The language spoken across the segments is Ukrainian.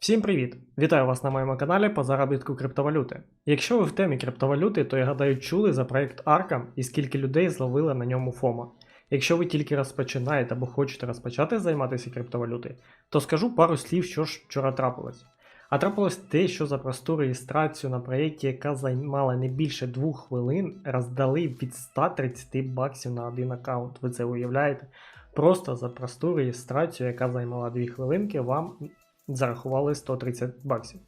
Всім привіт! Вітаю вас на моєму каналі по заробітку криптовалюти. Якщо ви в темі криптовалюти, то я гадаю чули за проект Arkham і скільки людей зловили на ньому ФОМа. Якщо ви тільки розпочинаєте або хочете розпочати займатися криптовалютою, то скажу пару слів, що ж вчора трапилось. А трапилось те, що за просту реєстрацію на проєкті, яка займала не більше двох хвилин, роздали від 130 баксів на один аккаунт. Ви це уявляєте? Просто за просту реєстрацію, яка займала 2 хвилинки, вам зарахували 130 баксів.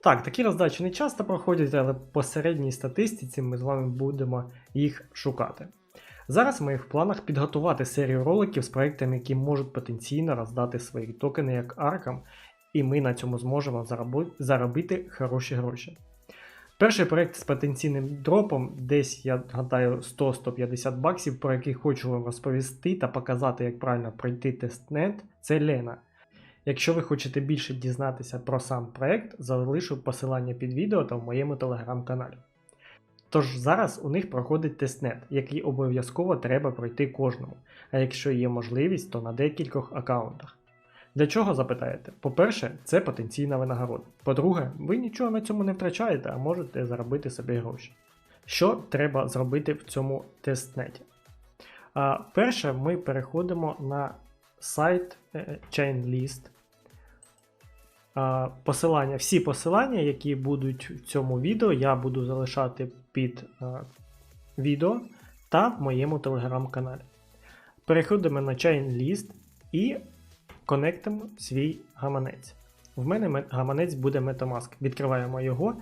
Так, такі роздачі не часто проходять, але по середній статистиці ми з вами будемо їх шукати. Зараз в моїх планах підготувати серію роликів з проектами, які можуть потенційно роздати свої токени як Arkham, і ми на цьому зможемо заробити хороші гроші. Перший проект з потенційним дропом, десь, я гадаю, 100-150 баксів, про який хочу вам розповісти та показати, як правильно пройти тестнет, це Лена. Якщо ви хочете більше дізнатися про сам проект, залишу посилання під відео та в моєму телеграм-каналі. Тож зараз у них проходить тестнет, який обов'язково треба пройти кожному, а якщо є можливість, то на декількох аккаунтах. Для чого запитаєте? По-перше, це потенційна винагорода. По-друге, ви нічого на цьому не втрачаєте, а можете заробити собі гроші. Що треба зробити в цьому тестнеті? А, перше, ми переходимо на сайт е, ChainList. Посилання, всі посилання, які будуть в цьому відео, я буду залишати під відео та в моєму телеграм-каналі. Переходимо на ChainList і конектимо свій гаманець. В мене гаманець буде Metamask. Відкриваємо його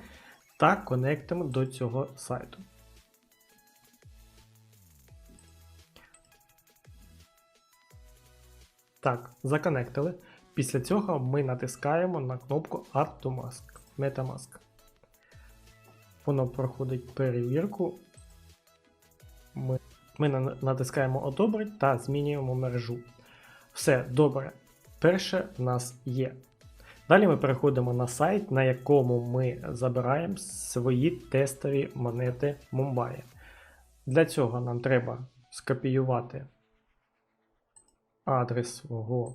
та конектимо до цього сайту. Так, законектили. Після цього ми натискаємо на кнопку Add to Mask, Metamask. Воно проходить перевірку. Ми, ми натискаємо Одобрить та змінюємо мережу. Все добре. Перше в нас є. Далі ми переходимо на сайт, на якому ми забираємо свої тестові монети Мумбаї. Для цього нам треба скопіювати адрес свого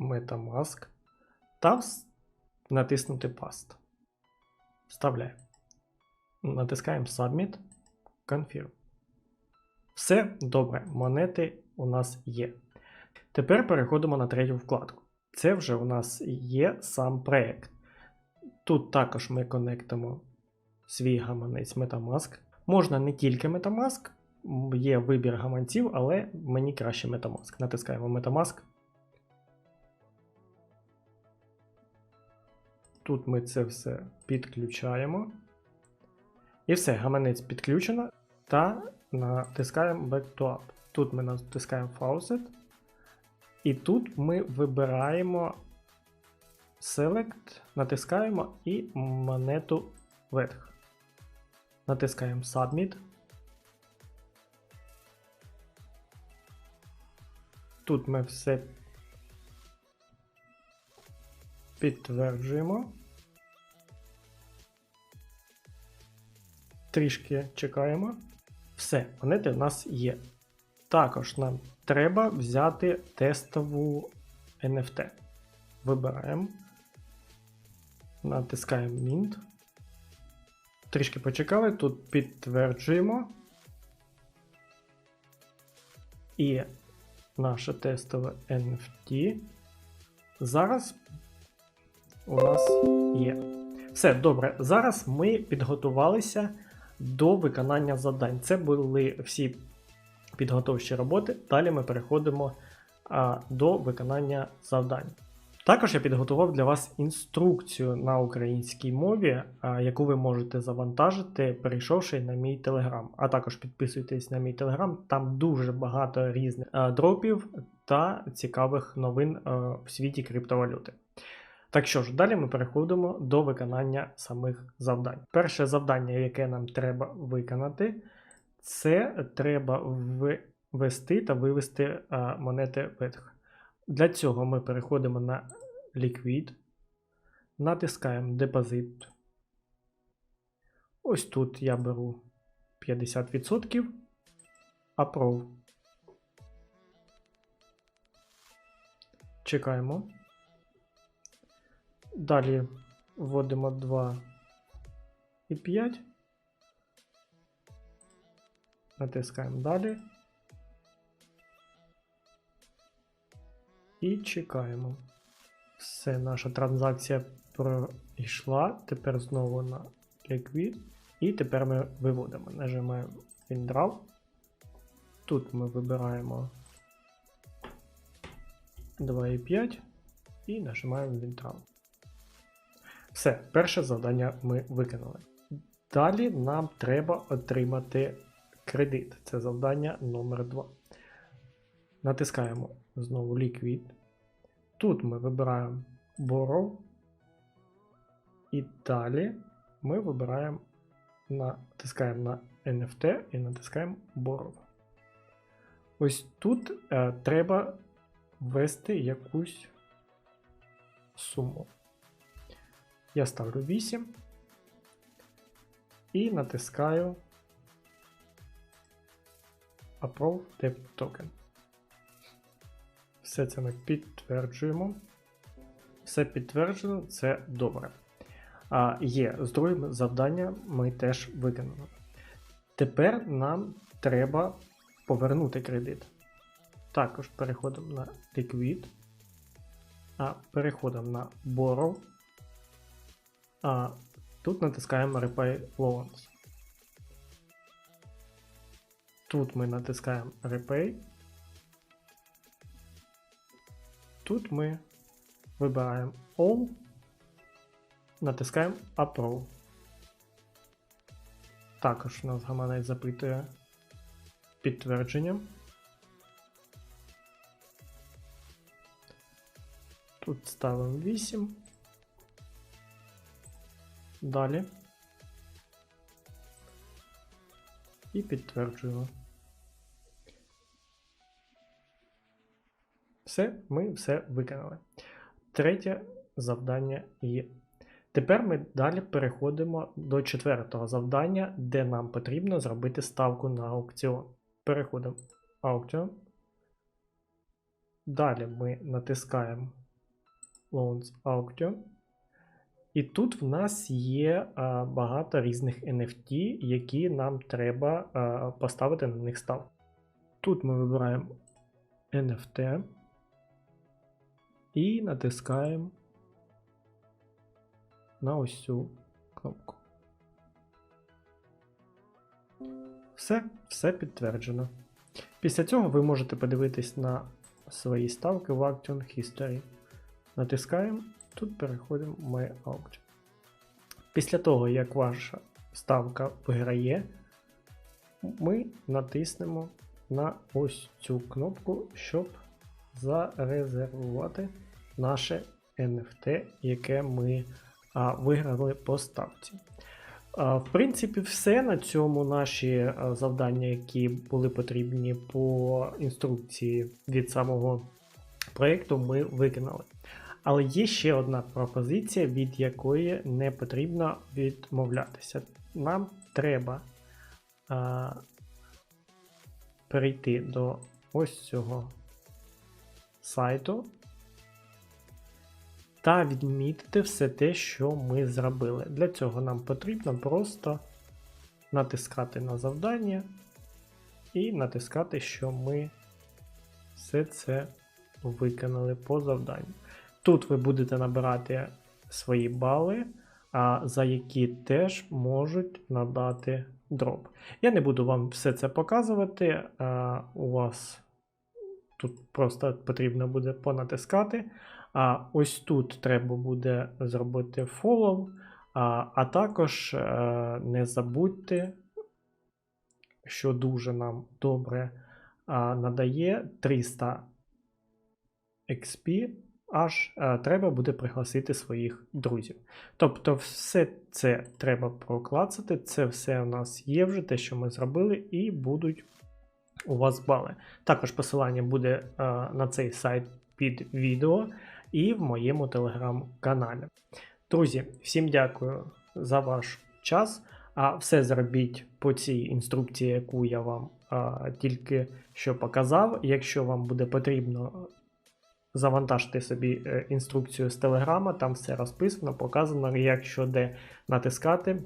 Metamask та натиснути Paste. Вставляємо. Натискаємо Submit, Confirm. Все добре, монети у нас є. Тепер переходимо на третю вкладку. Це вже у нас є сам проект. Тут також ми конектимо свій гаманець Metamask. Можна не тільки Metamask, є вибір гаманців, але мені краще Metamask. Натискаємо Metamask. Тут ми це все підключаємо. І все, гаманець підключено. Та натискаємо Back to App. Тут ми натискаємо Faucet. І тут ми вибираємо Select, натискаємо і монету вверх. Натискаємо Submit. Тут ми все підтверджуємо. Трішки чекаємо. Все, монети в нас є. Також нам треба взяти тестову NFT. Вибираємо. Натискаємо Mint. Трішки почекали, тут підтверджуємо. І наше тестове NFT зараз у нас є. Все добре. Зараз ми підготувалися до виконання завдань. Це були всі підготовчі роботи. Далі ми переходимо а, до виконання завдань. Також я підготував для вас інструкцію на українській мові, яку ви можете завантажити, перейшовши на мій телеграм. А також підписуйтесь на мій телеграм, там дуже багато різних дропів та цікавих новин в світі криптовалюти. Так що ж, далі ми переходимо до виконання самих завдань. Перше завдання, яке нам треба виконати, це треба ввести та вивести монети вверх. Для цього ми переходимо на Liquid, натискаємо Депозит. Ось тут я беру 50%. Approve. Чекаємо. Далі вводимо 2 і 5. Натискаємо далі. І чекаємо. Все, наша транзакція пройшла. Тепер знову на Liquid. І тепер ми виводимо. Нажимаємо WinDraw. Тут ми вибираємо 2,5 і нажимаємо WinDraw. Все, перше завдання ми виконали. Далі нам треба отримати кредит. Це завдання номер 2. Натискаємо знову Liquid. Тут ми вибираємо Borrow. І далі ми вибираємо, натискаємо на NFT і натискаємо Borrow. Ось тут е, треба ввести якусь суму. Я ставлю 8 і натискаю Approve Debt Token. Все це ми підтверджуємо. Все підтверджено, це добре. А, Є, з другим завдання ми теж виконали. Тепер нам треба повернути кредит. Також переходимо на Liquid. А, Переходимо на Borrow. А, Тут натискаємо Repay Loans. Тут ми натискаємо Repay. Тут ми вибираємо All, натискаємо Approve. Також нас гаманець запитує підтвердження. Тут ставимо 8. Далі. І підтверджуємо. Все, ми все виконали. Третє завдання є. Тепер ми далі переходимо до четвертого завдання, де нам потрібно зробити ставку на аукціон. Переходимо в аукціон. Далі ми натискаємо Loans Auction. І тут в нас є а, багато різних NFT, які нам треба а, поставити на них ставку. Тут ми вибираємо NFT і натискаємо на ось цю кнопку. Все, все підтверджено. Після цього ви можете подивитись на свої ставки в Action History. Натискаємо, тут переходимо в My Auction. Після того, як ваша ставка виграє, ми натиснемо на ось цю кнопку, щоб зарезервувати наше NFT, яке ми а, виграли по ставці. А, в принципі, все на цьому наші завдання, які були потрібні по інструкції від самого проєкту, ми виконали. Але є ще одна пропозиція, від якої не потрібно відмовлятися. Нам треба а, перейти до ось цього сайту та відмітити все те, що ми зробили. Для цього нам потрібно просто натискати на завдання і натискати, що ми все це виконали по завданню. Тут ви будете набирати свої бали, за які теж можуть надати дроп. Я не буду вам все це показувати. У вас тут просто потрібно буде понатискати. А ось тут треба буде зробити follow. А, а також е, не забудьте, що дуже нам добре надає 300 XP аж е, треба буде пригласити своїх друзів. Тобто, все це треба проклацати, це все у нас є вже, те, що ми зробили, і будуть у вас бали. Також посилання буде е, на цей сайт під відео і в моєму телеграм-каналі. Друзі, всім дякую за ваш час. А все зробіть по цій інструкції, яку я вам а, тільки що показав. Якщо вам буде потрібно завантажте собі е, інструкцію з Телеграма, там все розписано, показано, як що де натискати,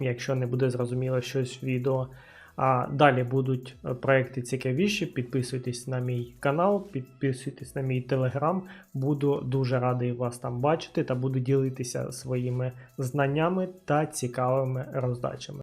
якщо не буде зрозуміло щось в відео. А далі будуть е, проекти цікавіші. Підписуйтесь на мій канал, підписуйтесь на мій телеграм. Буду дуже радий вас там бачити та буду ділитися своїми знаннями та цікавими роздачами.